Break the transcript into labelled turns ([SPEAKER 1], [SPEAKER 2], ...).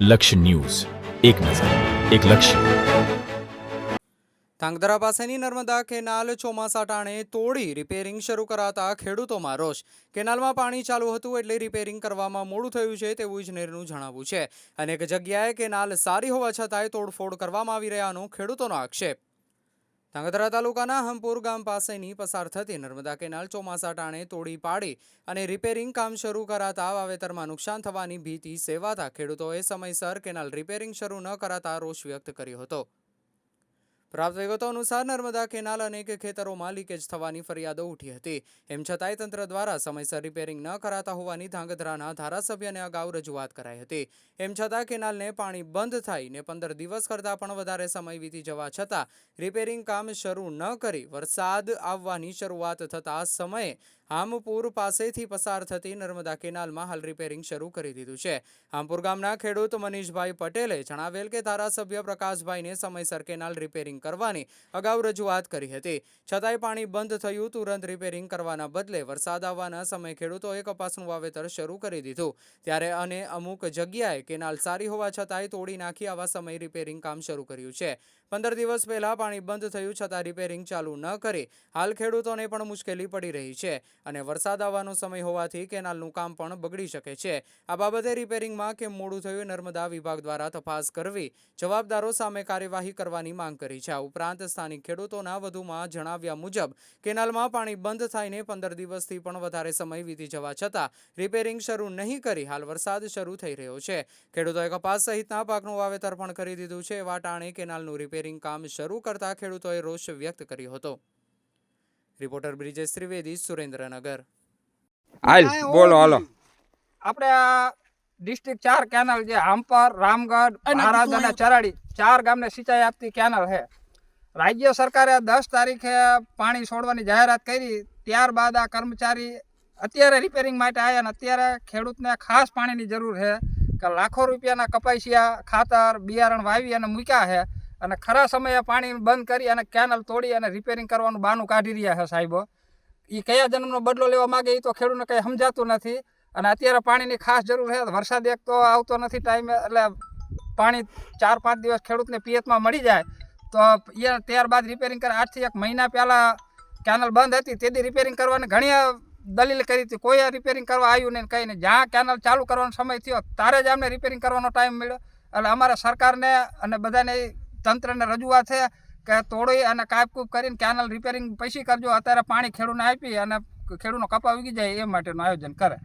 [SPEAKER 1] લક્ષ્ય ન્યૂઝ. એક નજર, એક લક્ષ્ય.
[SPEAKER 2] ધાંગધ્રા પાસેની નર્મદા કેનાલ ચોમાસા ટાણે તોડી રિપેરિંગ શરૂ કરાતા ખેડૂતોમાં રોષ. કેનાલમાં પાણી ચાલુ હતું એટલે રિપેરિંગ કરવામાં મોડું થયું છે તેવું ઇજનેરનું જણાવવું છે. અનેક જગ્યાએ કેનાલ સારી હોવા છતાંય તોડફોડ કરવામાં આવી રહ્યાનો ખેડૂતોનો આક્ષેપ. ધાંગધ્રા તાલુકાના હમપુર ગામ પાસેની પસાર થતી નર્મદા કેનાલ ચોમાસા ટાણે તોડી પાડી અને રિપેરિંગ કામ શરૂ કરાતા વાવેતરમાં નુકસાન થવાની ભીતિ સેવાતા ખેડૂતોએ સમયસર કેનાલ રિપેરિંગ શરૂ ન કરાતા રોષ વ્યક્ત કર્યો હતો. પ્રાપ્ત વિગતો અનુસાર નર્મદા કેનાલ અનેક ખેતરોમાં લીકેજ થવાની ફરિયાદો ઉઠી હતી. એમ છતાંય તંત્ર દ્વારા સમયસર રિપેરિંગ ન કરાતા હોવાની ધાંગધ્રાના ધારાસભ્યને અગાઉ રજૂઆત કરાઈ હતી. એમ છતાં કેનાલને પાણી બંધ થઈને પંદર દિવસ કરતાં પણ વધારે સમય વીતી જવા છતાં રિપેરિંગ કામ શરૂ ન કરી વરસાદ આવવાની શરૂઆત થતા સમયે હામપુર પાસેથી પસાર થતી નર્મદા કેનાલમાં હાલ રિપેરિંગ શરૂ કરી દીધું છે. હામપુર ગામના ખેડૂત મનીષભાઈ પટેલે જણાવેલ કે ધારાસભ્ય પ્રકાશભાઈને સમયસર કેનાલ રિપેરિંગ કરવાની અગાઉ રજૂઆત કરી હતી. છતાંય પાણી બંધ થયું, તુરંત રિપેરિંગ કરવાના બદલે વરસાદ આવવાના સમયે ખેડૂતોએ કપાસનું વાવેતર શરૂ કરી દીધું. ત્યારે અને અમુક જગ્યાએ કેનાલ સારી હોવા છતાંય તોડી નાખી આવા સમયે રિપેરિંગ કામ શરૂ કર્યું છે. પંદર દિવસ પહેલા પાણી બંધ થયું, છતાં રિપેરિંગ ચાલુ ન કરી. હાલ ખેડૂતોને પણ મુશ્કેલી પડી રહી છે. અને વરસાદ આવવાનો સમય હોવાથી કેનાલનું કામ પણ બગડી શકે છે. આ બાબતે રિપેરિંગમાં કેમ મોડું થયું નર્મદા વિભાગ દ્વારા તપાસ કરવી, જવાબદારો સામે કાર્યવાહી કરવાની માંગ કરી છે. આ ઉપરાંત સ્થાનિક ખેડૂતોના વધુમાં જણાવ્યા મુજબ, કેનાલમાં પાણી બંધ થઈને પંદર દિવસથી પણ વધારે સમય વીતી જવા છતાં રિપેરિંગ શરૂ નહીં કરી, હાલ વરસાદ શરૂ થઈ રહ્યો છે. ખેડૂતોએ કપાસ સહિતના પાકનું વાવેતર પણ કરી દીધું છે. એવા ટાણે કેનાલનું રિપેરિંગ કામ શરૂ કરતા ખેડૂતોએ રોષ વ્યક્ત કર્યો હતો. રિપોર્ટર બ્રિજેશ ત્રિવેદી સુરેન્દ્રનગર
[SPEAKER 3] હાલ
[SPEAKER 4] કાંઈ
[SPEAKER 3] બોલો
[SPEAKER 4] હોવું
[SPEAKER 3] હાલો.
[SPEAKER 4] નહીં. આપણે આ ડિસ્ટ્રિક્ટ ચાર કેનાલ છે હામપર રામગઢ
[SPEAKER 5] અને
[SPEAKER 4] મહારાજ
[SPEAKER 5] બીજું
[SPEAKER 4] અને ચરાડી ચાર ગામને સિંચાઈ આપતી કેનાલ છે. રાજ્ય સરકારે દસ તારીખે પાણી છોડવાની જાહેરાત કરી ત્યારબાદ આ કર્મચારી અત્યારે રિપેરિંગ માટે આવ્યા અને અત્યારે ખેડૂતને ખાસ પાણીની જરૂર છે કે લાખો રૂપિયાના કપાસિયા ખાતર બિયારણ વાવી અને મૂક્યા છે. અને ખરા સમયે પાણી બંધ કરી અને કેનલ તોડી અને રિપેરિંગ કરવાનું બહાનું કાઢી રહ્યા છે સાહેબો. એ કયા જન્મનો બદલો લેવા માંગે એ તો ખેડૂતને કંઈ સમજાતું નથી અને અત્યારે પાણીની ખાસ જરૂર છે. વરસાદ એક તો આવતો નથી ટાઈમે એટલે પાણી ચાર પાંચ દિવસ ખેડૂતને પિયતમાં મળી જાય તો એ ત્યારબાદ રિપેરિંગ કરે. આઠથી એક મહિના પહેલાં કેનલ બંધ હતી તેથી રિપેરિંગ કરવાની ઘણી દલીલ કરી હતી. કોઈ રિપેરિંગ કરવા આવ્યું નહીં કંઈ નહીં. જ્યાં કેનલ ચાલુ કરવાનો સમય થયો, તારે જ અમને રિપેરિંગ કરવાનો ટાઈમ મળ્યો. એટલે અમારે સરકારને અને બધાને તંત્રને રજૂઆત છે કે તોડી અને કાપકૂપ કરીને કેનલ રિપેરિંગ પછી કરજો. અત્યારે પાણી ખેડૂતને આપી અને ખેડૂતનો કપા ઉગી જાય એ માટેનું આયોજન કરે.